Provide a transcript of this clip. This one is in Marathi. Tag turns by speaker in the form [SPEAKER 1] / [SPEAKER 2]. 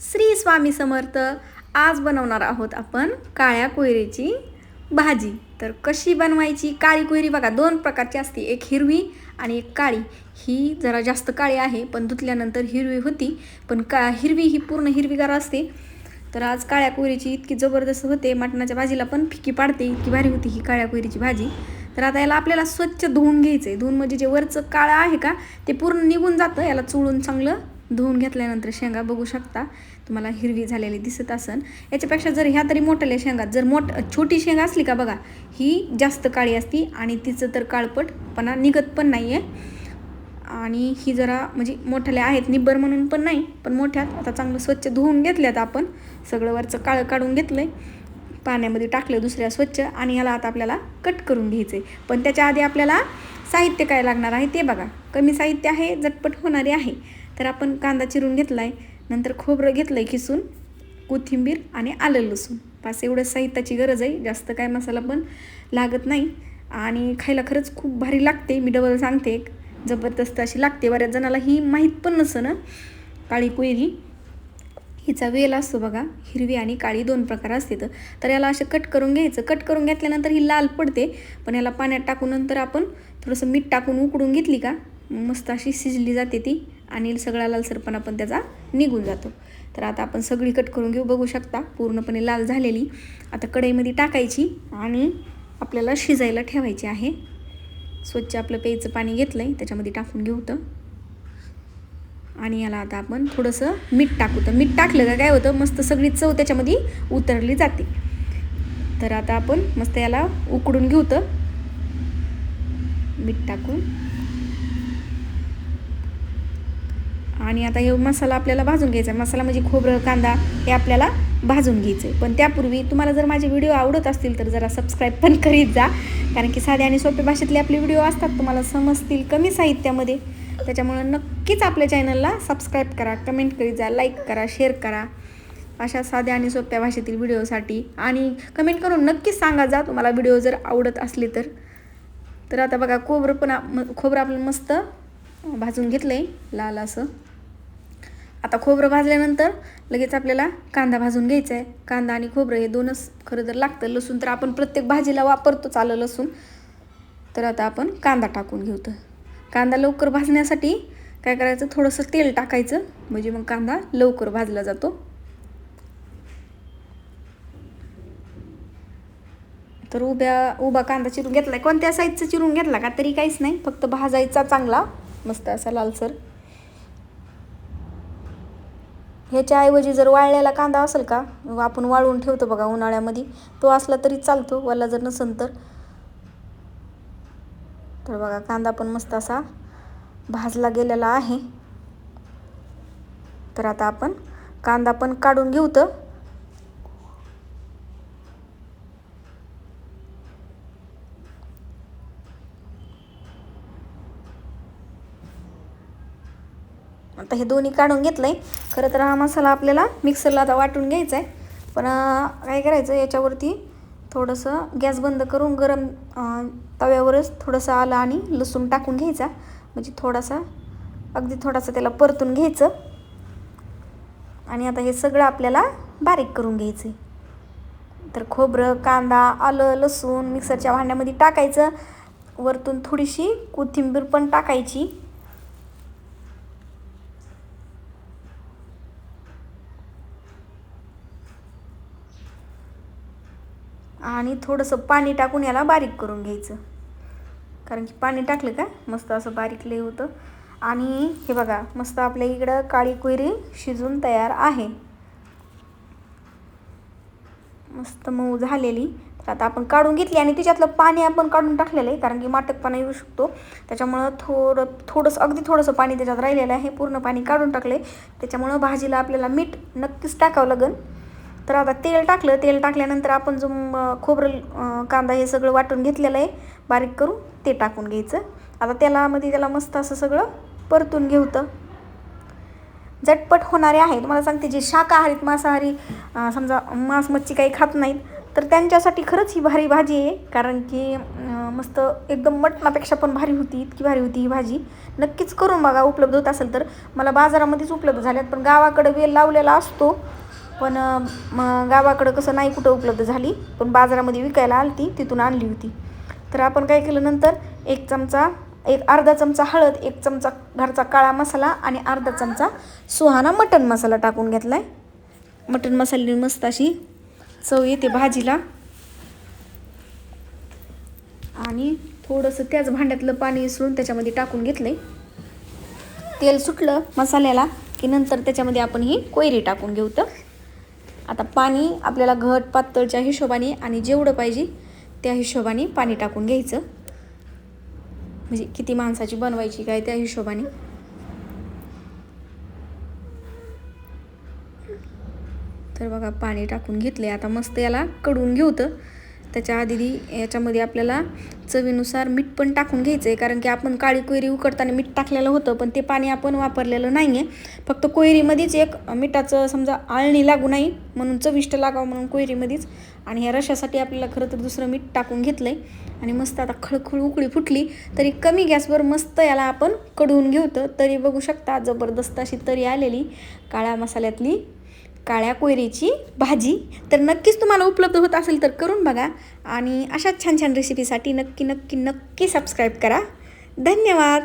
[SPEAKER 1] श्री स्वामी समर्थ. आज बनवणार आहोत आपण काळ्या कोयरीची भाजी. तर कशी बनवायची? काळी कोयरी बघा दोन प्रकारची असते. एक हिरवी आणि एक काळी. ही जरा जास्त काळी आहे पण धुतल्यानंतर हिरवी होती. पण का हिरवी ही पूर्ण हिरवीगार असते. तर आज काळ्या कोयरीची इतकी जबरदस्त होते. मटणाच्या भाजीला पण फिकी पाडते इतकी भारी होती ही काळ्या कोयरीची भाजी. तर आता याला आपल्याला स्वच्छ धुवून घ्यायचं आहे धुवून म्हणजे जे वरचं काळं आहे का ते पूर्ण निघून जातं. याला चोळून चांगलं धुवून घेतल्यानंतर शेंगा बघू शकता. तुम्हाला हिरवी झालेली दिसत असन. याच्यापेक्षा जर ह्या तरी मोठ्याल्या शेंगा जर मोठ छोटी शेंगा असली का बघा ही जास्त काळी असती आणि तिचं तर काळपटपणा निघत पण नाही आहे आणि ही जरा म्हणजे मोठ्याल्या आहेत निब्बर म्हणून पण नाही पण मोठ्यात आता चांगलं स्वच्छ धुवून घेतल्यात आपण. सगळं वरचं काळं काढून घेतलं आहे पाण्यामध्ये टाकलं दुसऱ्या स्वच्छ आणि याला आता आपल्याला कट करून घ्यायचं आहे पण त्याच्या आधी आपल्याला साहित्य काय लागणार आहे ते बघा. कमी साहित्य आहे झटपट होणारे आहे. तर आपण कांदा चिरून घेतला आहे नंतर खोबरं घेतलं आहे किसून कोथिंबीर आणि आलं लसूण. पास एवढं साहित्याची गरज आहे. जास्त काय मसाला पण लागत नाही. आणि खायला खरंच खूप भारी लागते. मी डबल सांगते एक. जबरदस्त अशी लागते. बऱ्याच जणाला ही माहीत पण नसतं ना काळी कोयरी. हिचा वेल असतो बघा. हिरवी आणि काळी दोन प्रकार असते तर. याला असं कट करून घ्यायचं. कट करून घेतल्यानंतर ही लाल पडते. पण याला पाण्यात टाकून नंतर आपण थोडंसं मीठ टाकून उकडून घेतली का मस्त अशी शिजली जाते ती. आणि सगळा लालसरपणा पण त्याचा निघून जातो. तर आता आपण सगळी कट करून घेऊ बघू शकता. पूर्णपणे लाल झालेली. आता कढईमध्ये टाकायची आणि आपल्याला शिजायला ठेवायची आहे. स्वच्छ आपलं प्यायचं पाणी घेतलं आहे त्याच्यामध्ये टाकून घेऊ तर. आणि याला आता आपण थोडंसं मीठ टाकू तर. मीठ टाकलं का काय होतं? मस्त सगळी चव त्याच्यामध्ये उतरली जाते. तर आता आपण मस्त याला उकडून घेऊ तर. मीठ टाकून. आणि आता हे मसाला आपल्याला भाजून घ्यायचा आहे. मसाला म्हणजे खोबरं कांदा हे आपल्याला भाजून घ्यायचं आहे पण त्यापूर्वी तुम्हाला जर माझे व्हिडिओ आवडत असतील तर जरा सबस्क्राईब पण करीत जा. कारण की साध्या आणि सोप्या भाषेतले आपले व्हिडिओ असतात तुम्हाला समजतील कमी साहित्यामध्ये. त्याच्यामुळं नक्कीच आपल्या चॅनलला सबस्क्राईब करा कमेंट करीत जा लाईक करा शेअर करा. अशा साध्या आणि सोप्या भाषेतील व्हिडिओसाठी. आणि कमेंट करून नक्कीच सांगा जा तुम्हाला व्हिडिओ जर आवडत असले तर. तर आता बघा खोबरं पण खोबरं आपलं मस्त भाजून घेतलं आहे लाल असं. आता खोबरं भाजल्यानंतर लगेच आपल्याला कांदा भाजून घ्यायचा आहे कांदा आणि खोबरं हे दोनच खरं तर लागतं. लसूण तर आपण प्रत्येक भाजीला वापरतोच आलं लसूण. तर आता आपण कांदा टाकून घेऊ तर कांदा लवकर भाजण्यासाठी काय करायचं? थोडंसं तेल टाकायचं. म्हणजे मग कांदा लवकर भाजला जातो. तर उभ्या उभा कांदा चिरून घेतला आहे कोणत्या साईजचा चिरून घेतला का? तरी काहीच नाही. फक्त भाजायचा चांगला. मस्त असा लालसर. ह्याच्याऐवजी जर वाळलेला कांदा असेल का आपण वाळवून ठेवतो बघा उन्हाळ्यामध्ये तो असला तरी चालतो वाला जर नसेल तर. तर बघा कांदा पण मस्त असा भाजला गेलेला आहे. तर आता आपण कांदा पण काढून घेऊ तर. आता हे दोन्ही काढून घेतलं आहे खरं तर हा मसाला आपल्याला मिक्सरला आता वाटून घ्यायचा आहे पण काय करायचं याच्यावरती थोडंसं गॅस बंद करून गरम तव्यावरच थोडंसं आलं आणि लसूण टाकून घ्यायचा. म्हणजे थोडासा अगदी थोडासा त्याला परतून घ्यायचं. आणि आता हे सगळं आपल्याला बारीक करून घ्यायचं तर खोबरं कांदा आलं लसूण मिक्सरच्या भांड्यामध्ये टाकायचं. वरतून थोडीशी कोथिंबीर पण टाकायची. आणि थोडंसं पाणी टाकून याला बारीक करून घ्यायचं. कारण की पाणी टाकलं का मस्त असं बारीक लय होतं. आणि हे बघा मस्त आपल्या इकडं काळी कोयरी शिजून तयार आहे. मस्त मऊ झालेली. तर आता आपण काढून घेतली आणि तिच्यातलं पाणी आपण काढून टाकलेलं आहे कारण की माटकपणा येऊ शकतो. त्याच्यामुळं थोडं थोडंसं अगदी थोडंसं पाणी त्याच्यात राहिलेलं आहे. पूर्ण पाणी काढून टाकले त्याच्यामुळं भाजीला आपल्याला मीठ नक्कीच टाकावं लागेल. तर आता तेल टाकलं तेल टाकल्यानंतर आपण जो खोबरं कांदा हे सगळं वाटून घेतलेलं आहे बारीक करून ते टाकून घ्यायचं. आता तेलामध्ये त्याला मस्त असं सगळं परतून घेवतं झटपट होणारे आहे तुम्हाला सांगते जे शाकाहारीत मांसाहारी समजा मांस मच्छी काही खात नाहीत तर त्यांच्यासाठी खरंच ही भारी भाजी आहे. कारण की मस्त एकदम मटणापेक्षा पण भारी होती इतकी भारी होती ही भाजी. नक्कीच करून बघा उपलब्ध होत असेल तर. मला बाजारामध्येच उपलब्ध झाल्यात पण गावाकडं वेल लावलेला असतो. पण मग गावाकडं कसं नाही कुठं उपलब्ध झाली पण बाजारामध्ये विकायला आली ती तिथून आणली होती. तर आपण काय केलं नंतर एक चमचा एक अर्धा चमचा हळद एक चमचा घरचा काळा मसाला आणि अर्धा चमचा सुहाना मटन मसाला टाकून घेतला आहे मटन मसाल्याने मस्त अशी चव येते भाजीला. आणि थोडंसं त्याच भांड्यातलं पाणी इसळून त्याच्यामध्ये टाकून घेतलं तेल सुटलं मसाल्याला की नंतर त्याच्यामध्ये आपण ही कोयरी टाकून घेऊ तर. आता पाणी आपल्याला घट पातळच्या हिशोबाने आणि जेवढं पाहिजे त्या हिशोबाने पाणी टाकून घ्यायचं. म्हणजे किती माणसाची बनवायची काय त्या हिशोबाने. तर बघा पाणी टाकून घेतले आता मस्त याला कडून घेऊ तर. त्याच्या आधी याच्यामध्ये आपल्याला चवीनुसार मीठ पण टाकून घ्यायचं आहे कारण की आपण काळी कोयरी उकडताना मीठ टाकलेलं होतं पण ते पाणी आपण वापरलेलं नाही आहे फक्त कोयरीमध्येच एक मिठाचं समजा आळणी लागू नाही म्हणून चविष्ट लागावं म्हणून कोयरीमध्येच. आणि ह्या रशासाठी आपल्याला खरं तर दुसरं मीठ टाकून घेतलं आहे आणि मस्त आता खळखळ उकळी फुटली तरी कमी गॅसवर मस्त याला आपण कडवून घेऊतं तरी बघू शकता जबरदस्त अशी तरी आलेली काळ्या मसाल्यातली काळ्या कोयरीची भाजी तर नक्कीच तुम्हाला उपलब्ध होत असेल तर करून बघा. आणि अशाच छान छान रेसिपीसाठी नक्की नक्की नक्की सबस्क्राईब करा. धन्यवाद!